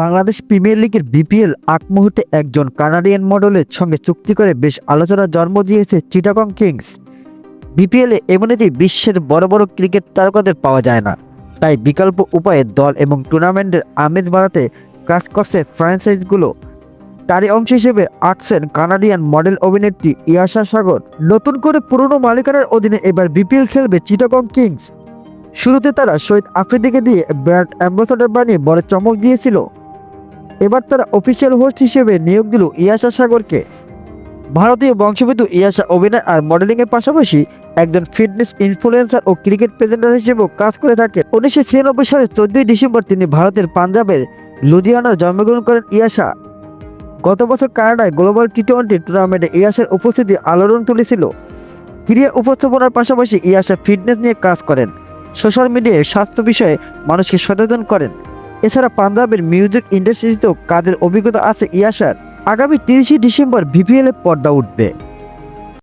Bangladesh premier লিগের BPL আগ মুহূর্তে একজন কানাডিয়ান মডেলের সঙ্গে চুক্তি করে বেশ আলোচনার জন্ম দিয়েছে চিটাগং কিংস। বিপিএলে এমনিতেই বিশ্বের বড় বড় ক্রিকেট তারকাদের পাওয়া যায় না। তাই বিকল্প উপায়ে দল এবং টুর্নামেন্টের আমেজ বাড়াতে কাজ করছে ফ্র্যাঞ্চাইজগুলো তারই অংশ হিসেবে আটছেন কানাডিয়ান মডেল অভিনেত্রী ইয়াশা সাগর। নতুন করে পুরনো মালিকানার অধীনে এবার বিপিএল খেলবে চিটাগং কিংস। শুরুতে তারা শহীদ আফ্রিদিকে দিয়ে ব্র্যান্ড অ্যাম্বাসাডার বানিয়ে বড় চমক দিয়েছিল। এবার তারা অফিসিয়াল হোস্ট হিসেবে নিয়োগ দিল ইয়াশা সাগরকে। ভারতীয় বংশোদ্ভূত ইয়াশা অভিনয় আর মডেলিংয়ের পাশাপাশি একজন ফিটনেস ইনফ্লুয়েন্সার ও ক্রিকেট প্রেজেন্টার হিসেবেও কাজ করে থাকে উনিশশো ছিয়ানব্বই সালের চোদ্দই ডিসেম্বর তিনি ভারতের পাঞ্জাবের লুধিয়ানার জন্মগ্রহণ করেন ইয়াশা গত বছর কানাডায় গ্লোবাল টি টোয়েন্টি টুর্নামেন্টে ইয়াশার উপস্থিতি আলোড়ন তুলেছিল। ক্রীড়া উপস্থাপনার পাশাপাশি ইয়াশা ফিটনেস নিয়ে কাজ করেন। সোশ্যাল মিডিয়ায় স্বাস্থ্য বিষয়ে মানুষকে সচেতন করেন। এছাড়া পাঞ্জাবের মিউজিক ইন্ডাস্ট্রিতেও কাজের অভিজ্ঞতা আছে ইয়াসার। আগামী তিরিশে ডিসেম্বর বিপিএল এ পর্দা উঠবে।